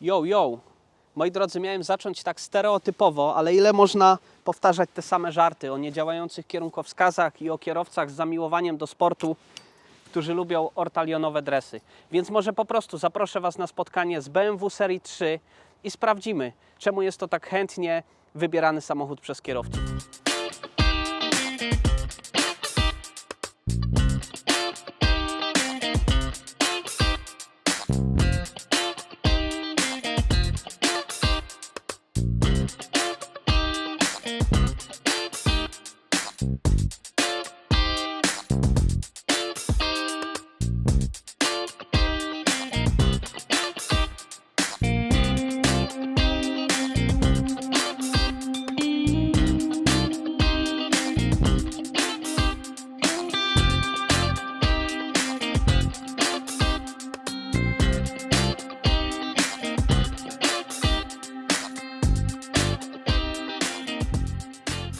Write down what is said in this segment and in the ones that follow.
Yo, yo. Moi drodzy, miałem zacząć tak stereotypowo, ale ile można powtarzać te same żarty o niedziałających kierunkowskazach i o kierowcach z zamiłowaniem do sportu, którzy lubią ortalionowe dresy. Więc może po prostu zaproszę Was na spotkanie z BMW Serii 3 i sprawdzimy, czemu jest to tak chętnie wybierany samochód przez kierowców.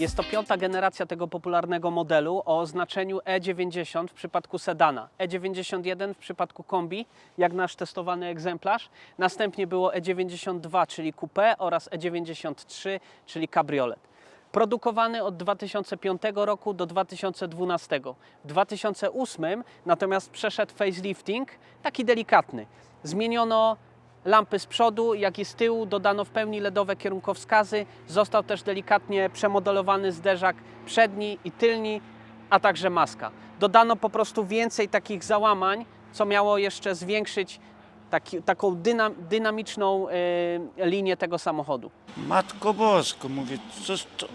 Jest to piąta generacja tego popularnego modelu o oznaczeniu E90 w przypadku sedana, E91 w przypadku kombi, jak nasz testowany egzemplarz. Następnie było E92, czyli coupé oraz E93, czyli cabriolet. Produkowany od 2005 roku do 2012. W 2008 natomiast przeszedł facelifting, taki delikatny. Zmieniono lampy z przodu, jak i z tyłu, dodano w pełni LEDowe kierunkowskazy. Został też delikatnie przemodelowany zderzak przedni i tylni, a także maska. Dodano po prostu więcej takich załamań, co miało jeszcze zwiększyć taki, taką dynam, dynamiczną y, linię tego samochodu. Matko Bosko, mówię, co, co,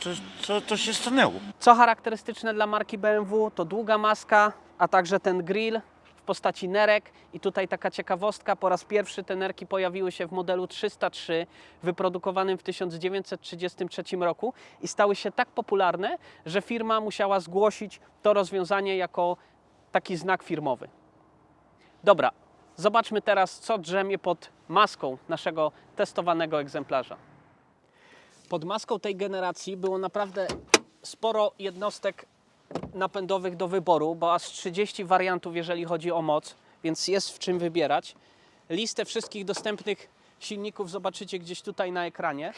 co, co to się stanęło? Co charakterystyczne dla marki BMW, to długa maska, a także ten grill postaci nerek. I tutaj taka ciekawostka, po raz pierwszy te nerki pojawiły się w modelu 303, wyprodukowanym w 1933 roku i stały się tak popularne, że firma musiała zgłosić to rozwiązanie jako taki znak firmowy. Dobra, zobaczmy teraz, co drzemie pod maską naszego testowanego egzemplarza. Pod maską tej generacji było naprawdę sporo jednostek napędowych do wyboru, bo aż 30 wariantów, jeżeli chodzi o moc, więc jest w czym wybierać. Listę wszystkich dostępnych silników zobaczycie gdzieś tutaj na ekranie.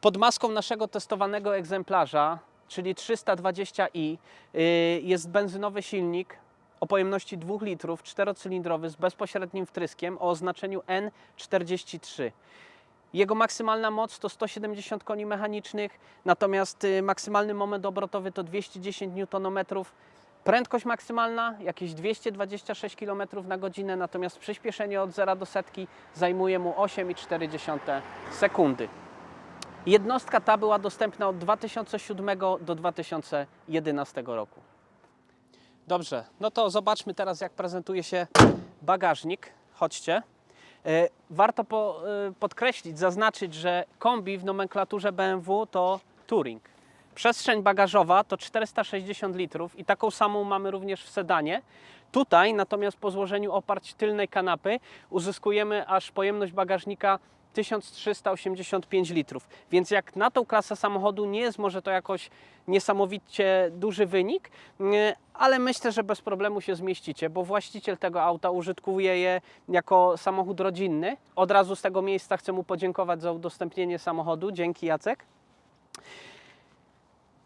Pod maską naszego testowanego egzemplarza, czyli 320i, yy, jest benzynowy silnik o pojemności 2 litrów, czterocylindrowy z bezpośrednim wtryskiem o oznaczeniu N43. Jego maksymalna moc to 170 koni mechanicznych, natomiast y, maksymalny moment obrotowy to 210 Nm. Prędkość maksymalna jakieś 226 km na godzinę, natomiast przyspieszenie od 0 do setki zajmuje mu 8,4 sekundy. Jednostka ta była dostępna od 2007 do 2011 roku. Dobrze, no to zobaczmy teraz, jak prezentuje się bagażnik. Chodźcie. E, Warto po, e, podkreślić, zaznaczyć, że kombi w nomenklaturze BMW to Touring. Przestrzeń bagażowa to 460 litrów i taką samą mamy również w sedanie. Tutaj natomiast po złożeniu oparć tylnej kanapy uzyskujemy aż pojemność bagażnika 1385 litrów. Więc jak na tą klasę samochodu nie jest może to jakoś niesamowicie duży wynik, ale myślę, że bez problemu się zmieścicie, bo właściciel tego auta użytkuje je jako samochód rodzinny. Od razu z tego miejsca chcę mu podziękować za udostępnienie samochodu. Dzięki Jacek.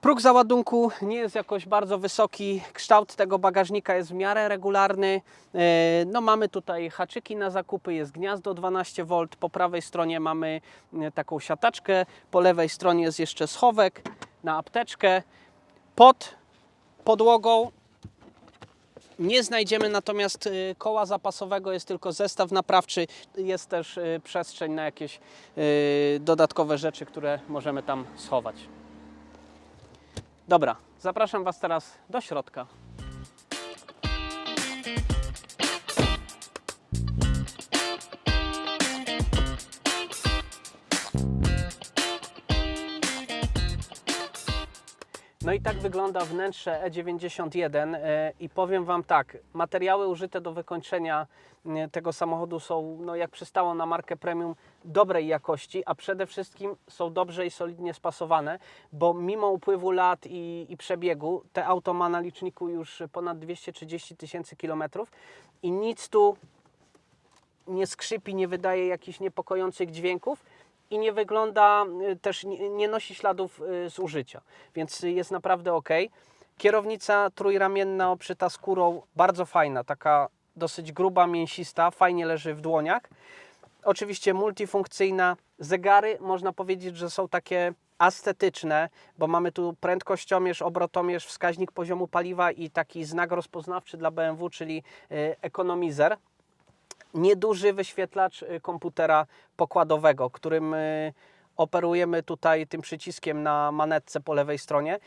Próg załadunku nie jest jakoś bardzo wysoki, kształt tego bagażnika jest w miarę regularny. E, No, mamy tutaj haczyki na zakupy, jest gniazdo 12V, po prawej stronie mamy e, taką siataczkę, po lewej stronie jest jeszcze schowek na apteczkę. Pod podłogą nie znajdziemy natomiast y, koła zapasowego, jest tylko zestaw naprawczy. Jest też przestrzeń na jakieś dodatkowe rzeczy, które możemy tam schować. Dobra, zapraszam Was teraz do środka. No i tak wygląda wnętrze E91 e, i powiem Wam tak, materiały użyte do wykończenia tego samochodu są, no jak przystało na markę premium, dobrej jakości, a przede wszystkim są dobrze i solidnie spasowane, bo mimo upływu lat i, i przebiegu, te auto ma na liczniku już ponad 230 tysięcy kilometrów i nic tu nie skrzypi, nie wydaje jakichś niepokojących dźwięków i nie wygląda, y, też nie, nosi śladów y, zużycia, więc jest naprawdę ok. Kierownica trójramienna obszyta skórą, bardzo fajna, taka dosyć gruba, mięsista, fajnie leży w dłoniach. Oczywiście multifunkcyjna. Zegary można powiedzieć, że są takie estetyczne, bo mamy tu prędkościomierz, obrotomierz, wskaźnik poziomu paliwa i taki znak rozpoznawczy dla BMW, czyli y, ekonomizer. Nieduży wyświetlacz y, komputera pokładowego, którym y, operujemy tutaj tym przyciskiem na manetce po lewej stronie.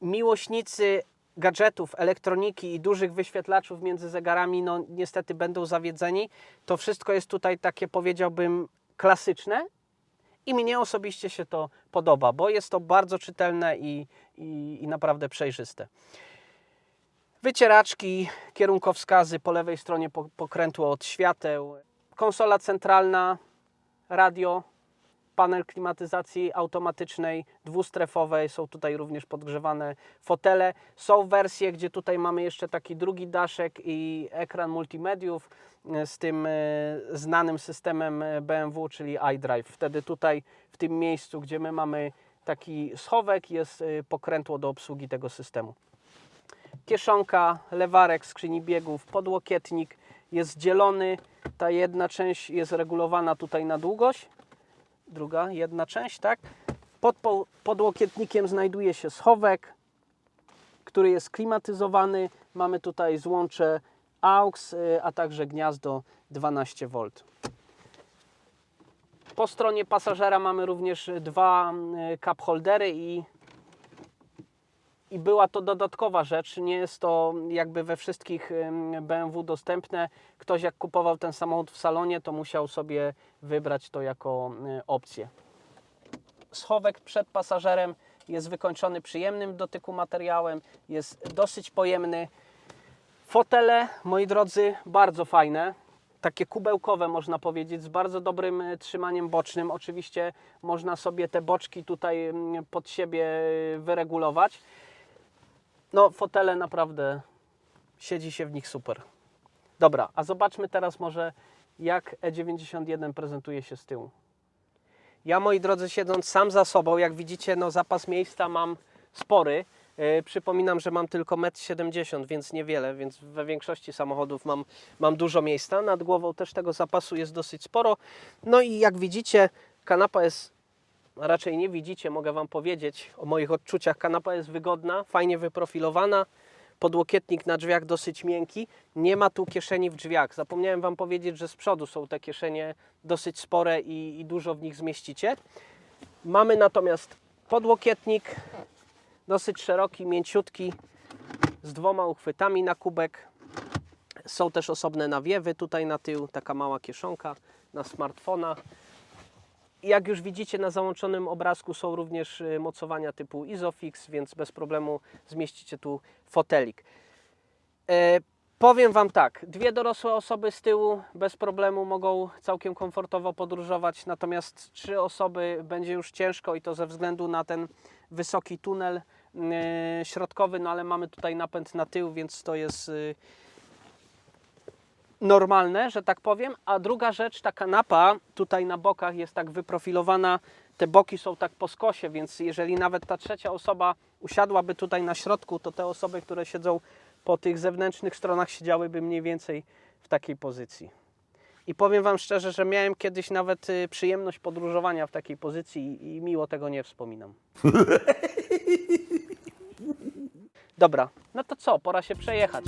Miłośnicy gadżetów, elektroniki i dużych wyświetlaczów między zegarami, no niestety będą zawiedzeni. To wszystko jest tutaj takie, powiedziałbym, klasyczne i mnie osobiście się to podoba, bo jest to bardzo czytelne i, i, i naprawdę przejrzyste. Wycieraczki, kierunkowskazy po lewej stronie po- pokrętło od świateł, konsola centralna, radio, panel klimatyzacji automatycznej, dwustrefowej, są tutaj również podgrzewane fotele. Są wersje, gdzie tutaj mamy jeszcze taki drugi daszek i ekran multimediów e, z tym e, znanym systemem e, BMW, czyli iDrive. Wtedy tutaj w tym miejscu, gdzie my mamy taki schowek, jest pokrętło do obsługi tego systemu kieszonka, lewarek skrzyni biegów, podłokietnik jest dzielony. Ta jedna część jest regulowana tutaj na długość, druga, jedna część, tak? Pod po- podłokietnikiem znajduje się schowek, który jest klimatyzowany. Mamy tutaj złącze AUX, y, a także gniazdo 12V. Po stronie pasażera mamy również dwa y, cup holdery i i była to dodatkowa rzecz. Nie jest to jakby we wszystkich BMW dostępne. Ktoś jak kupował ten samochód w salonie, to musiał sobie wybrać to jako y, opcję. Schowek przed pasażerem jest wykończony przyjemnym dotyku materiałem, jest dosyć pojemny. Fotele, moi drodzy, bardzo fajne. Takie kubełkowe można powiedzieć, z bardzo dobrym y, trzymaniem bocznym. Oczywiście można sobie te boczki tutaj pod siebie y, wyregulować. No, fotele naprawdę siedzi się w nich super. Dobra, a zobaczmy teraz może, jak E91 prezentuje się z tyłu. Ja, moi drodzy, siedząc sam za sobą, jak widzicie, no zapas miejsca mam spory. Yy, przypominam, że mam tylko 1,70 m, więc niewiele, więc we większości samochodów mam, mam dużo miejsca. Nad głową też tego zapasu jest dosyć sporo. No i jak widzicie, kanapa jest raczej nie widzicie, mogę Wam powiedzieć o moich odczuciach. Kanapa jest wygodna, fajnie wyprofilowana. Podłokietnik na drzwiach dosyć miękki. Nie ma tu kieszeni w drzwiach. Zapomniałem Wam powiedzieć, że z przodu są te kieszenie dosyć spore i, i dużo w nich zmieścicie. Mamy natomiast podłokietnik dosyć szeroki, mięciutki, z dwoma uchwytami na kubek. Są też osobne nawiewy tutaj na tył, taka mała kieszonka na smartfona. Jak już widzicie na załączonym obrazku są również y, mocowania typu Isofix, więc bez problemu zmieścicie tu fotelik. E, powiem Wam tak, dwie dorosłe osoby z tyłu bez problemu mogą całkiem komfortowo podróżować, natomiast trzy osoby będzie już ciężko i to ze względu na ten wysoki tunel y, środkowy, no ale mamy tutaj napęd na tył, więc to jest y, normalne, że tak powiem. A druga rzecz, ta kanapa tutaj na bokach jest tak wyprofilowana, te boki są tak po skosie, więc jeżeli nawet ta trzecia osoba usiadłaby tutaj na środku, to te osoby, które siedzą po tych zewnętrznych stronach siedziałyby mniej więcej w takiej pozycji. I powiem Wam szczerze, że miałem kiedyś nawet y, przyjemność podróżowania w takiej pozycji i, i miło tego nie wspominam. Dobra, no to co, pora się przejechać.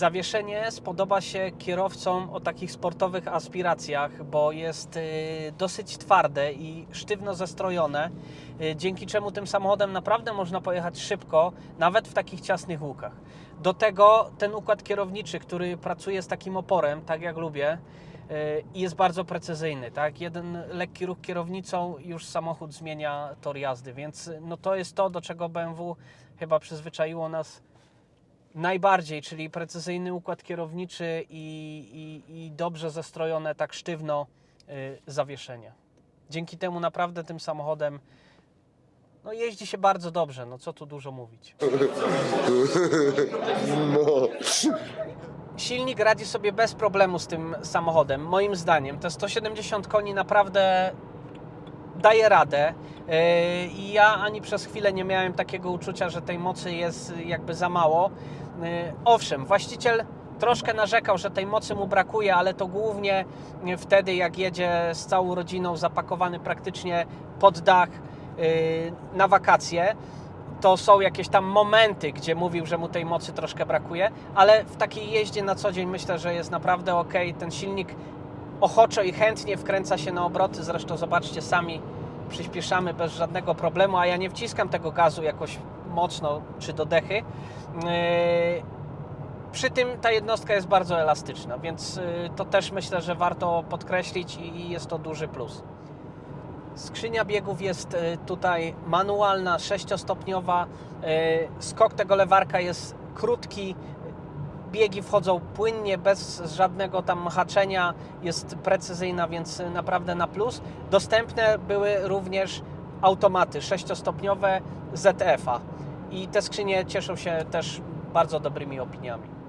Zawieszenie spodoba się kierowcom o takich sportowych aspiracjach, bo jest y, dosyć twarde i sztywno zestrojone, y, dzięki czemu tym samochodem naprawdę można pojechać szybko, nawet w takich ciasnych łukach. Do tego ten układ kierowniczy, który pracuje z takim oporem, tak jak lubię, y, i jest bardzo precyzyjny. Tak? Jeden lekki ruch kierownicą już samochód zmienia tor jazdy, więc y, no to jest to, do czego BMW chyba przyzwyczaiło nas najbardziej, czyli precyzyjny układ kierowniczy i, i, i dobrze zestrojone, tak sztywno y, zawieszenie. Dzięki temu naprawdę tym samochodem no, jeździ się bardzo dobrze, no co tu dużo mówić. Silnik radzi sobie bez problemu z tym samochodem, moim zdaniem. Te 170 koni naprawdę daje radę. Yy, I ja ani przez chwilę nie miałem takiego uczucia, że tej mocy jest jakby za mało. Yy, Owszem, właściciel troszkę narzekał, że tej mocy mu brakuje, ale to głównie wtedy, jak jedzie z całą rodziną zapakowany praktycznie pod dach yy, na wakacje. To są jakieś tam momenty, gdzie mówił, że mu tej mocy troszkę brakuje, ale w takiej jeździe na co dzień myślę, że jest naprawdę ok. Ten silnik ochoczo i chętnie wkręca się na obroty. Zresztą zobaczcie sami, przyspieszamy bez żadnego problemu, a ja nie wciskam tego gazu jakoś mocno czy do dechy. Yy, Przy tym ta jednostka jest bardzo elastyczna, więc yy, to też myślę, że warto podkreślić i jest to duży plus. Skrzynia biegów jest y, tutaj manualna, sześciostopniowa. Skok tego lewarka jest krótki. Biegi wchodzą płynnie, bez żadnego tam haczenia. Jest precyzyjna, więc naprawdę na plus. Dostępne były również automaty sześciostopniowe ZF-a. I te skrzynie cieszą się też bardzo dobrymi opiniami.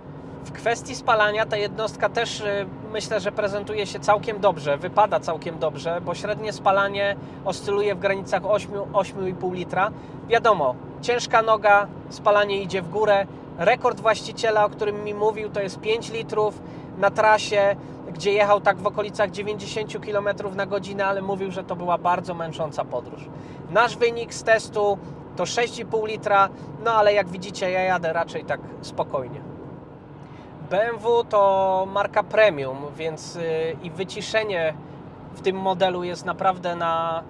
W kwestii spalania ta jednostka też y, myślę, że prezentuje się całkiem dobrze, wypada całkiem dobrze, bo średnie spalanie oscyluje w granicach 8, 8,5 litra. Wiadomo, ciężka noga, spalanie idzie w górę. Rekord właściciela, o którym mi mówił, to jest 5 litrów na trasie, gdzie jechał tak w okolicach 90 km na godzinę, ale mówił, że to była bardzo męcząca podróż. Nasz wynik z testu to 6,5 litra, no ale jak widzicie, ja jadę raczej tak spokojnie. BMW to marka premium, więc y, i wyciszenie w tym modelu jest naprawdę na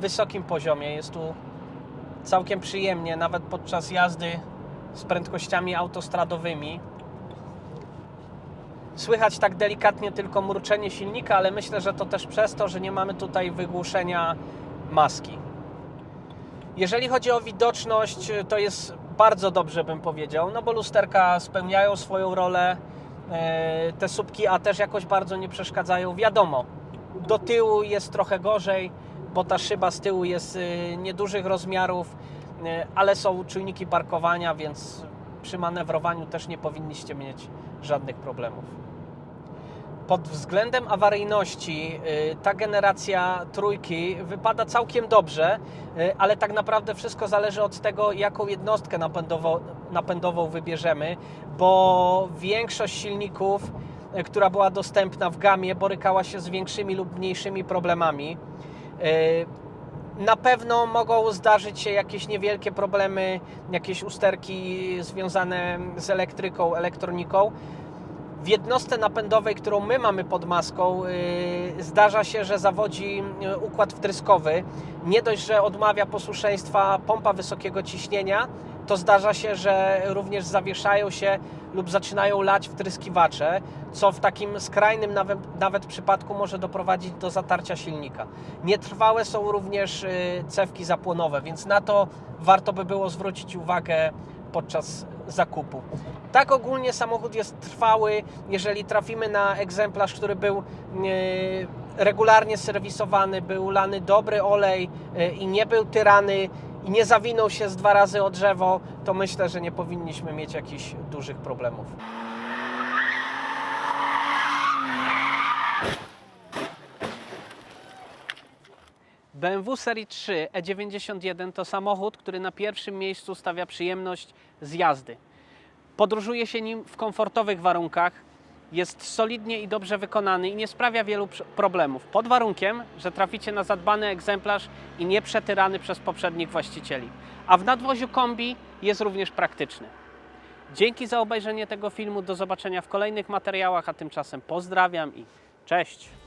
wysokim poziomie. Jest tu całkiem przyjemnie, nawet podczas jazdy z prędkościami autostradowymi. Słychać tak delikatnie tylko murczenie silnika, ale myślę, że to też przez to, że nie mamy tutaj wygłuszenia maski. Jeżeli chodzi o widoczność, to jest bardzo dobrze, bym powiedział, no bo lusterka spełniają swoją rolę. e, Te słupki A też jakoś bardzo nie przeszkadzają. Wiadomo, do tyłu jest trochę gorzej, bo ta szyba z tyłu jest e, niedużych rozmiarów, ale są czujniki parkowania, więc przy manewrowaniu też nie powinniście mieć żadnych problemów. Pod względem awaryjności y, ta generacja trójki wypada całkiem dobrze, y, ale tak naprawdę wszystko zależy od tego, jaką jednostkę napędowo, napędową wybierzemy, bo większość silników, y, która była dostępna w gamie, borykała się z większymi lub mniejszymi problemami. Y, Na pewno mogą zdarzyć się jakieś niewielkie problemy, jakieś usterki związane z elektryką, elektroniką. W jednostce napędowej, którą my mamy pod maską, yy, zdarza się, że zawodzi yy, układ wtryskowy. Nie dość, że odmawia posłuszeństwa pompa wysokiego ciśnienia, to zdarza się, że również zawieszają się lub zaczynają lać wtryskiwacze, co w takim skrajnym nawet, nawet przypadku może doprowadzić do zatarcia silnika. Nietrwałe są również yy, cewki zapłonowe, więc na to warto by było zwrócić uwagę podczas zakupu. Tak ogólnie samochód jest trwały. Jeżeli trafimy na egzemplarz, który był e, regularnie serwisowany, był lany dobry olej e, i nie był tyrany i nie zawinął się z dwa razy o drzewo, to myślę, że nie powinniśmy mieć jakichś dużych problemów. BMW Serii 3 E91 to samochód, który na pierwszym miejscu stawia przyjemność z jazdy. Podróżuje się nim w komfortowych warunkach, jest solidnie i dobrze wykonany i nie sprawia wielu pr- problemów. Pod warunkiem, że traficie na zadbany egzemplarz i nie przetyrany przez poprzednich właścicieli. A w nadwoziu kombi jest również praktyczny. Dzięki za obejrzenie tego filmu, do zobaczenia w kolejnych materiałach, a tymczasem pozdrawiam i cześć!